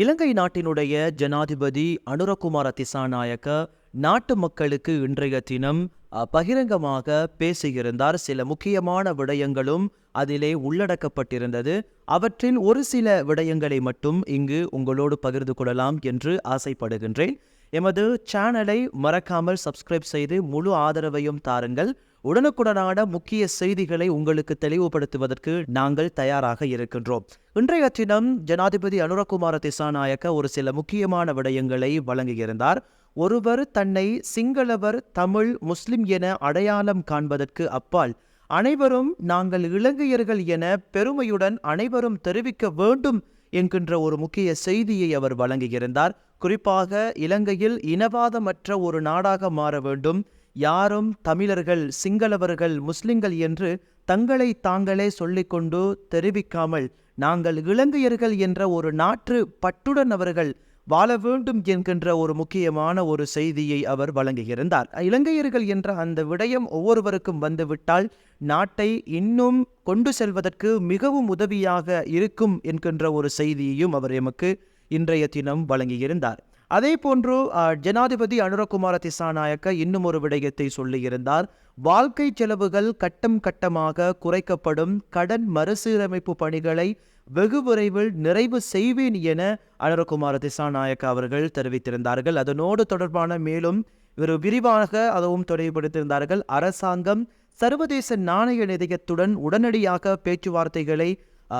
இலங்கை நாட்டினுடைய ஜனாதிபதி அனுரகுமார திசாநாயக்க நாட்டு மக்களுக்கு இன்றைய தினம் பகிரங்கமாக பேசியிருந்தார். சில முக்கியமான விடயங்களும் அதிலே உள்ளடக்கப்பட்டிருந்தது. அவற்றில் ஒரு சில விடயங்களை மட்டும் இங்கு உங்களோடு பகிர்ந்து கொள்ளலாம் என்று ஆசைப்படுகின்றேன். எமது சேனலை மறக்காமல் சப்ஸ்கிரைப் செய்து முழு ஆதரவையும் தாருங்கள். உடனுக்குடனான முக்கிய செய்திகளை உங்களுக்கு தெளிவுபடுத்துவதற்கு நாங்கள் தயாராக இருக்கின்றோம். இன்றைய தினம் ஜனாதிபதி அனுரகுமார திசாநாயக்க ஒரு சில முக்கியமான விடயங்களை வழங்கியிருந்தார் ஒருவர் தன்னை சிங்களவர் தமிழ் முஸ்லிம் என அடையாளம் காண்பதற்கு அப்பால் அனைவரும் நாங்கள் இலங்கையர்கள் என பெருமையுடன் அனைவரும் தெரிவிக்க வேண்டும் என்கின்ற ஒரு முக்கிய செய்தியை அவர் வழங்கியிருந்தார் குறிப்பாக இலங்கையில் இனவாதமற்ற ஒரு நாடாக மாற வேண்டும். யாரும் தமிழர்கள் சிங்களவர்கள் முஸ்லிம்கள் என்று தங்களை தாங்களே சொல்லிக்கொண்டு தெரிவிக்காமல் நாங்கள் இலங்கையர்கள் என்ற ஒரு நாற்று பட்டுடன் அவர்கள் வாழ வேண்டும் என்கின்ற ஒரு முக்கியமான ஒரு செய்தியை அவர் வழங்குகிறந்தார் இலங்கையர்கள் என்ற அந்த விடயம் ஒவ்வொருவருக்கும் வந்துவிட்டால் நாட்டை இன்னும் கொண்டு செல்வதற்கு மிகவும் உதவியாக இருக்கும் என்கின்ற ஒரு செய்தியையும் அவர் எமக்கு இன்றைய தினம் வழங்கியிருந்தார் அதே போன்று ஜனாதிபதி அனுரகுமார திசாநாயக்க இன்னும் ஒரு விடயத்தை சொல்லியிருந்தார். வாழ்க்கை செலவுகள் கட்டம் கட்டமாக குறைக்கப்படும். கடன் மறுசீரமைப்பு பணிகளை வெகு விரைவில் நிறைவு செய்வேன் என அனுரகுமார திசாநாயக்க அவர்கள் தெரிவித்திருந்தார்கள். அதனோடு தொடர்பான மேலும் இவர் விரிவாக அதுவும் தொடர்படுத்தியிருந்தார்கள் அரசாங்கம் சர்வதேச நாணய நிதியத்துடன் உடனடியாக பேச்சுவார்த்தைகளை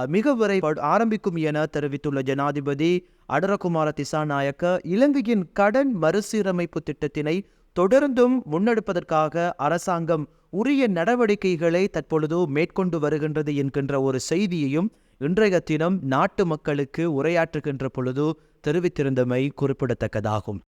மிக விரைவில் ஆரம்பிக்கும் என தெரிவித்துள்ள ஜனாதிபதி அடரகுமார திசாநாயக்க இலங்கையின் கடன் மறுசீரமைப்பு திட்டத்தினை தொடர்ந்தும் முன்னெடுப்பதற்காக அரசாங்கம் உரிய நடவடிக்கைகளை தற்பொழுது மேற்கொண்டு வருகின்றது என்கின்ற ஒரு செய்தியையும் இன்றைய தினம் நாட்டு மக்களுக்கு உரையாற்றுகின்ற பொழுது தெரிவித்திருந்தமை குறிப்பிடத்தக்கதாகும்.